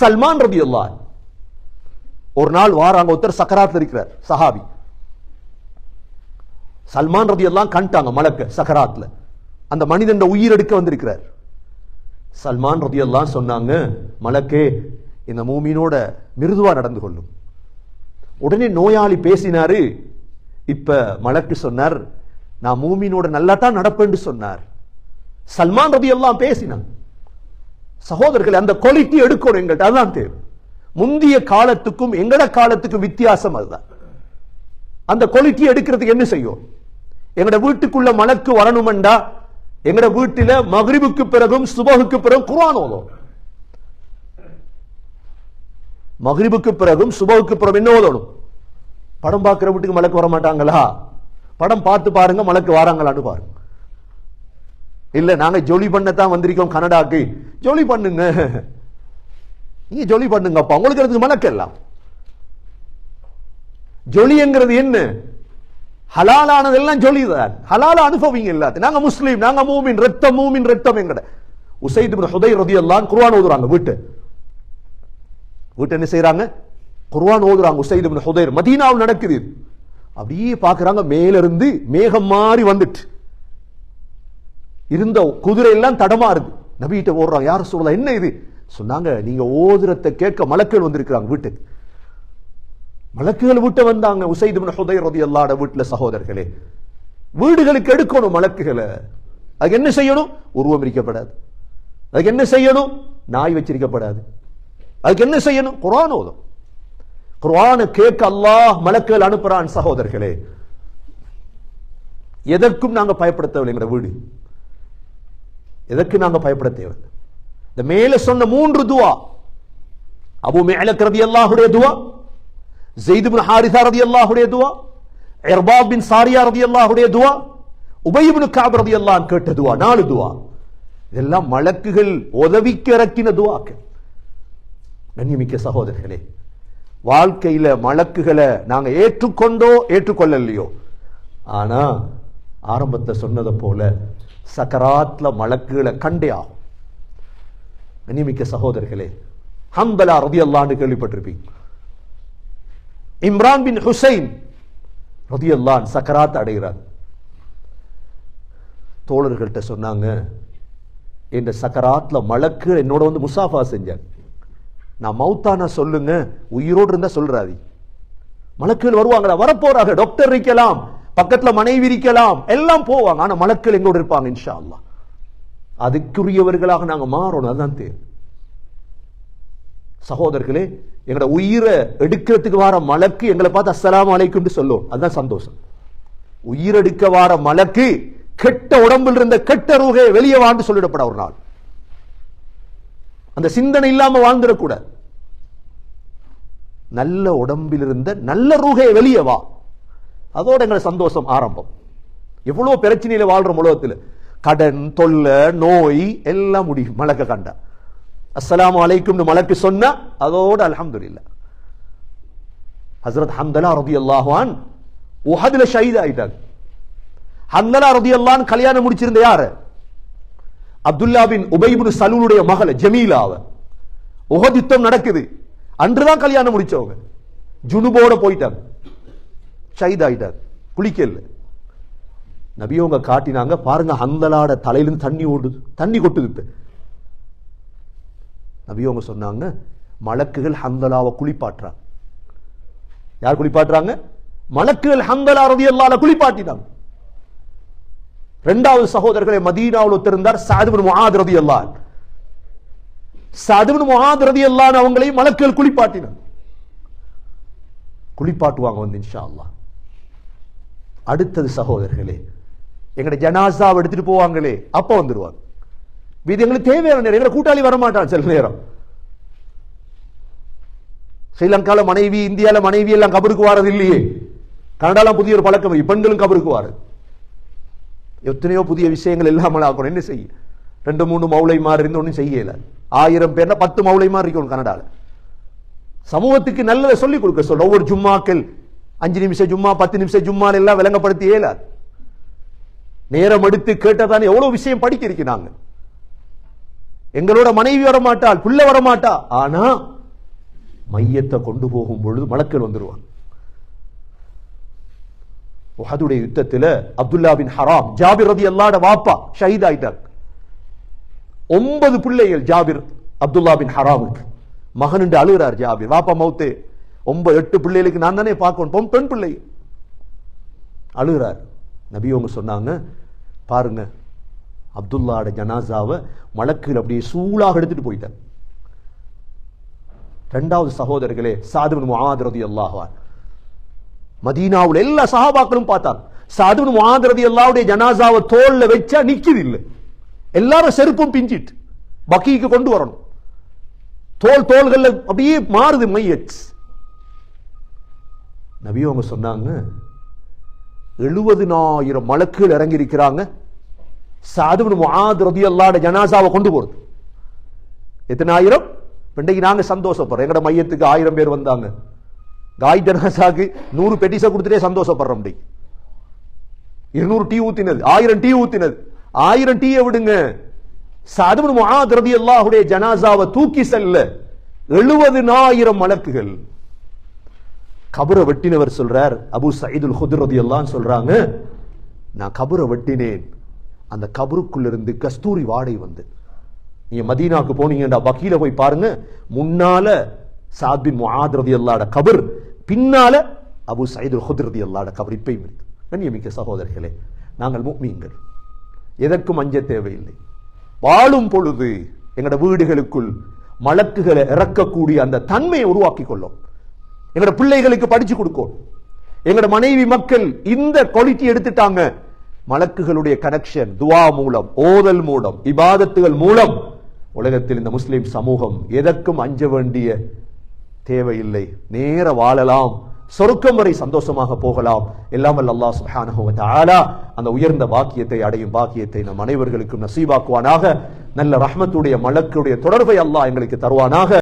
சல்மான் ரதி ஒரு நாள் வாராங்க ஒருத்தர் சக்கராத்தில் இருக்கிறார் சஹாபி. சல்மான் ரதி எல்லாம் கண்டாங்க மலக்க சக்கராத்தில். அந்த மனிதன் உயிர் எடுக்க வந்திருக்கிறார். சல்மான் ரதி எல்லாம் சொன்னாங்க மலக்கே இந்த மூமினோட மிருதுவா நடந்து கொள்ளும். உடனே நோயாளி பேசினாரு இப்ப மலக்கு சொன்னார் நான் மூமினோட நல்லா தான் நடப்பேன்னு சொன்னார். சல்மான் ரதி எல்லாம் பேசினான் சகோதரர்கள் அந்த குவாலிட்டி எடுக்கணும் எங்கள்கிட்ட அதான் தேவை. முந்திய காலத்துக்கும் எங்கட காலத்துக்கும் வித்தியாசம் அதுதான். அந்த குவாலிட்டி எடுக்கிறதுக்கு என்ன செய்யும்? எங்கட வீட்டுக்குள்ள மலக்கு வரணுமெண்டா எங்கட வீட்டில மகிழ்வுக்கு பிறகும் சுபகுக்கு பிறகும் குரான் ஓதும். மகிழ்வுக்கு பிறகும் சுபகுக்கு பிறகு என்ன ஓதணும்? படம் பார்க்கிற வீட்டுக்கு மலக்கு வர மாட்டாங்களா படம் பார்த்து பாருங்க மலக்கு வராங்களான்னு பாருங்க. இல்ல நாங்க ஜொலி பண்ணத்தான் வந்திருக்கோம் கனடாக்கு. ஜொலி பண்ணுங்க. நீங்க ஜொலி பண்ணுங்கப்பா. உங்களுக்கு அதுக்கு மனக்கெல்லாம் ஜொலிங்கிறது என்ன? ஹலாலானதெல்லாம் ஜொலி தான். ஹலால அனுபவிங்க எல்லாத்தையும். நாங்க முஸ்லீம் நாங்க மூமின் ரத்தம் மூமின் ரத்தம் எங்கட. உசைத் இப்னு ஹுதை ரதியல்லாஹு குர்ஆன் ஓதுறாங்க வீட்டு. வீட்டு என்ன செய்றாங்க? குர்ஆன் ஓதுறாங்க உசைத் இப்னு ஹுதைர். மதீனாவில் நடக்குது அப்படியே பாக்குறாங்க மேல இருந்து மேகம் மாறி வந்துட்டு. இருந்த குதிரை எல்லாம் தடமாறுது. நபிகிட்ட ஓடுறாங்க யார் சொல்லலாம் என்ன இது? சொன்னாங்க நீங்க ஓதுரத்தை கேட்க மலக்கள் வந்திருக்கிறாங்க வீட்டுக்கு. மலக்குகள் வீட்டை வந்தாங்க உசைது இப்னு ஹுதைர் ரலியல்லாஹு அல்லாட வீட்டுல சகோதரர்களே. வீடுகளுக்கு எடுக்கணும் மலக்குகளை. அதுக்கு என்ன செய்யணும்? உருவம் இருக்கப்படாது அதுக்கு என்ன செய்யணும்? நாய் வச்சிருக்கப்படாது. அதுக்கு என்ன செய்யணும்? குரான் ஓதும். குரான கேட்க அல்லாஹ் மலக்குகள் அனுப்புறான் சகோதரர்களே. எதற்கும் நாங்க பயப்படுத்தவில்லை தேவையில்லை வீடு. எதற்கு நாங்க பயப்பட தேவை இந்த மேலே சொன்ன மூன்று துவா அபு மேலக் ரலியல்லாஹுடைய துவா ஜெயித் பின் ஹாரிசா ரலியல்லாஹுடைய துவா எர்பாப் பின் சாரியா ரலியல்லாஹுடைய துவா உபய் காப் ரதி ரலியல்லாஹு கேட்ட துவா நாலு துவா. இதெல்லாம் மலக்குகள் உதவிக்கு இறக்கின துவாக்கள். கண்ணியமிக்க சகோதரர்களே வாழ்க்கையில மலக்குகளை நாங்க ஏற்றுக்கொண்டோ ஏற்றுக்கொள்ளலையோ? ஆனா ஆரம்பத்தை சொன்னதை போல சக்கராத்ல மலக்குகளை கண்டே ஆகும். கண்ணியமிக்க சகோதரர்களே ஹம்பலா ரதியல்லான்னு கேள்விப்பட்டிருப்பீங்க. இம்ரான் பின் ஹுசைன் ரதியல்லான் சக்கராத் அடைகிறார். தோழர்கள்ட்ட சொன்னாங்க இந்த சக்கராத்ல மலக்கு என்னோட வந்து முசாஃபா செஞ்சாங்க நான் மௌத்தானா சொல்லுங்க உயிரோடு இருந்தா சொல்றாதி மலக்குகள் வருவாங்களா? வரப்போறாங்க டாக்டர் இருக்கலாம். பக்கத்துல மனைவி இருக்கலாம். எல்லாம் போவாங்க. ஆனா மலக்கள் எங்களோட இருப்பாங்க இன்ஷா அல்லா அதுக்குரியவர்களாக நாங்க மாறணும். அதுதான் தேவை. சகோதரர்களே எங்களோட உயிரை எடுக்கிறதுக்கு வர மலக்கு எங்களை பார்த்து அஸ்லாம் அலைக்கும்னு சொல்லும் அதுதான் சந்தோஷம். உயிரெடுக்க வார மலக்கு கெட்ட உடம்பில் இருந்த கெட்ட ரூகை வெளியே வாழ்ந்து சொல்லிடப்பட ஒரு நாள். அந்த சிந்தனை இல்லாம வாழ்ந்துடக்கூடாது நல்ல உடம்பில் இருந்த நல்ல ரூகையை வெளியே வா. அதோட எங்களை சந்தோஷம் ஆரம்பம். எவ்வளவு பிரச்சனையில் வாழ்ற உலகத்தில். கடன் தொல்லை நோய் எல்லாம் முடியும் மலக்க கண்டா. அஸ்லாம் அலைக்கும்னு மலக்கு சொன்னா அதோட அல்ஹம்துலில்லாஹ் ஹசரத் ஹந்தலா ரதி அல்லாஹான் உஹதுல ஷஹீத் ஆயிட்டாங்க ஹந்தலா ரதி அல்லான் கல்யாணம் முடிச்சிருந்த யாரு? அப்துல்லா பின் சலூனுடைய இப்னு மகள் ஜமீலாவ உஹத் யுத்தம் நடக்குது. அன்றுதான் கல்யாணம் முடிச்சவங்க. ஜுனுபோட போயிட்டாங்க. ஷஹீத் குளிக்கல. நபியவங்க காட்டினாங்க பாருங்க ஹந்தலாட தலையிலிருந்து தண்ணி ஓடுது. தண்ணி கொட்டுது இப்ப. நபியவங்க சொன்னாங்க மலக்குகள் ஹந்தலாவை குளிப்பாட்டுறாங்க. யார் குளிப்பாட்டுறாங்க? மலக்குகள் ஹந்தலா ரதியல்லாஹு குளிப்பாட்டினாங்க. இரண்டாவது சகோதரர்களை மதீனாவில் ஒத்திருந்தார் சாதுபின் அல்லா ரதியல்லாஹு சாதுபின் ரவி அல்லான்னு அவங்களையும் மலக்குகள் குளிப்பாட்டினாங்க. குளிப்பாட்டுவாங்க வந்து இன்ஷா அல்லாஹ். அடுத்தது சகோதரர்களே எங்களை ஜனாசாவை எடுத்துட்டு போவாங்களே அப்ப வந்துருவாங்க. இது எங்களுக்கு தேவையான நேரம் எங்களை கூட்டாளி வரமாட்டான் சில நேரம். ஸ்ரீலங்கால மனைவி இந்தியால மனைவி எல்லாம் கபருக்கு வாரது இல்லையே. கனடால புதிய ஒரு பழக்கம் பெண்களும் கபருக்கு வாரது. எத்தனையோ புதிய விஷயங்கள் இல்லாமல் ஆக்கணும் என்ன செய்ய? ரெண்டு மூணு மௌளை மாதிரி இருந்து ஒன்றும் செய்யல. ஆயிரம் பேர்னா பத்து மௌளை மாதிரி இருக்கணும் கனடால. சமூகத்துக்கு நல்லதை சொல்லிக் கொடுக்க சொல்ல ஒவ்வொரு ஜும்மாக்கள் அஞ்சு நிமிஷம் ஜும்மா பத்து நிமிஷம் ஜும்மா எல்லாம் விளங்கப்படுத்தி இயலாது நேரம் எடுத்து கேட்டதானே எவ்வளவு விஷயம் படிக்க இருக்கு நாங்க. எங்களோட மனைவி வரமாட்டாள் பிள்ளை ஆனா மையத்தை கொண்டு போகும் பொழுது மலக்கள் வந்துருவான் உஹதுடைய யுத்தத்துல அப்துல்லா பின் ஹராம் ஜாபிர் ரதி அல்லாட வாப்பா ஷஹீத் ஆயிட்டார் ஒன்பது பிள்ளைகள் ஜாபிர் அப்துல்லா பின் ஹராமுக்கு. மகன் என்று அழுகிறார் ஜாபிர். வாப்பா மௌத்தே. ஒன்பது எட்டு பிள்ளைகளுக்கு நான் தானே பார்க்கணும். பெண் பிள்ளை. அழுகிறார். நபி அவங்க சொன்னாங்க பாருங்க அப்துல்லாட ஜனாசாவை மலக்கில் அப்படியே சூளாக எடுத்துட்டு போயிட்டார். ரெண்டாவது சகோதரர்களே சாதுவன் முஆதிரதி அல்லாஹார் மதீனாவுல எல்லா சகாபாக்களும் பார்த்தாங்க. சாதுவன் முஆதிரதி அல்லாவுடைய ஜனாசாவை தோல்ல வச்சா நிக்குது இல்லை எல்லாரும் செருப்பும் பிஞ்சிட்டு பக்கிக்கு கொண்டு வரணும். தோல் தோள்கள்ல அப்படியே மாறுது மையத். நபி அவங்க சொன்னாங்க எழுபதினாயிரம் மலக்குகள் இறங்கி இருக்கிறாங்க சாதுவன் முஆத் ரதியல்லாஹு அல்லாட ஜனாசாவை கொண்டு போறது. எத்தனை ஆயிரம் இன்றைக்கு நாங்க சந்தோஷப்படுறோம். எங்கட மையத்துக்கு ஆயிரம் பேர் வந்தாங்க. காய் ஜனாசாக்கு நூறு பெட்டிஸை கொடுத்துட்டே சந்தோஷப்படுறோம் இருநூறு டீ ஊத்தினது ஆயிரம் டீ ஊத்தினது. ஆயிரம் டீயை விடுங்க. சாதுவன் முஆத் ரதியல்லாஹுடைய ஜனாசாவை தூக்கி செல்ல எழுபதினாயிரம் மலக்குகள். கபரை வெட்டினவர் சொல்றார் அபு சயிதுல் ஹுத்ர் எல்லாம் சொல்றாங்க நான் கபரை வெட்டினேன். அந்த கபருக்குள்ளிருந்து கஸ்தூரி வாடை வந்து. நீங்க மதீனாக்கு போனீங்கடா வக்கீல போய் பாருங்க. முன்னால சாத் முஹாத்ரதி அல்லாட கபர் பின்னால அபு சயிதுல் ஹுத்ர் அல்லாட கபர் இப்பையும் இருக்கு. கண்ணியமிக்க சகோதரர்களே நாங்கள் மீன்கள் எதற்கும் அஞ்ச தேவையில்லை. வாழும் பொழுது எங்களோட வீடுகளுக்குள் மலக்குகளை இறக்கக்கூடிய அந்த தன்மையை உருவாக்கி கொள்ளும். எங்களோட பிள்ளைகளுக்கு படிச்சு கொடுக்கும் எங்களோட மனைவி மக்கள் இந்த குவாலிட்டி எடுத்துட்டாங்க. மலக்குகளுடைய கனெக்ஷன் துவா மூலம் ஓதல் மூலம் இபாதத்துகள் மூலம் உலகத்தில் இந்த முஸ்லிம் சமூகம் எதற்கும் அஞ்ச வேண்டிய தேவையில்லை. நேர வாழலாம். சொருக்கம் வரை சந்தோஷமாக போகலாம். எல்லாம் அல்லாஹ் சுப்ஹானஹு அந்த உயர்ந்த பாக்கியத்தை அடையும் பாக்கியத்தை நம் அனைவர்களுக்கும் நசீவாக்குவானாக நல்ல ரஹ்மத்துடைய மலக்குடைய தொடர்பை அல்லாஹ் எங்களுக்கு தருவானாக.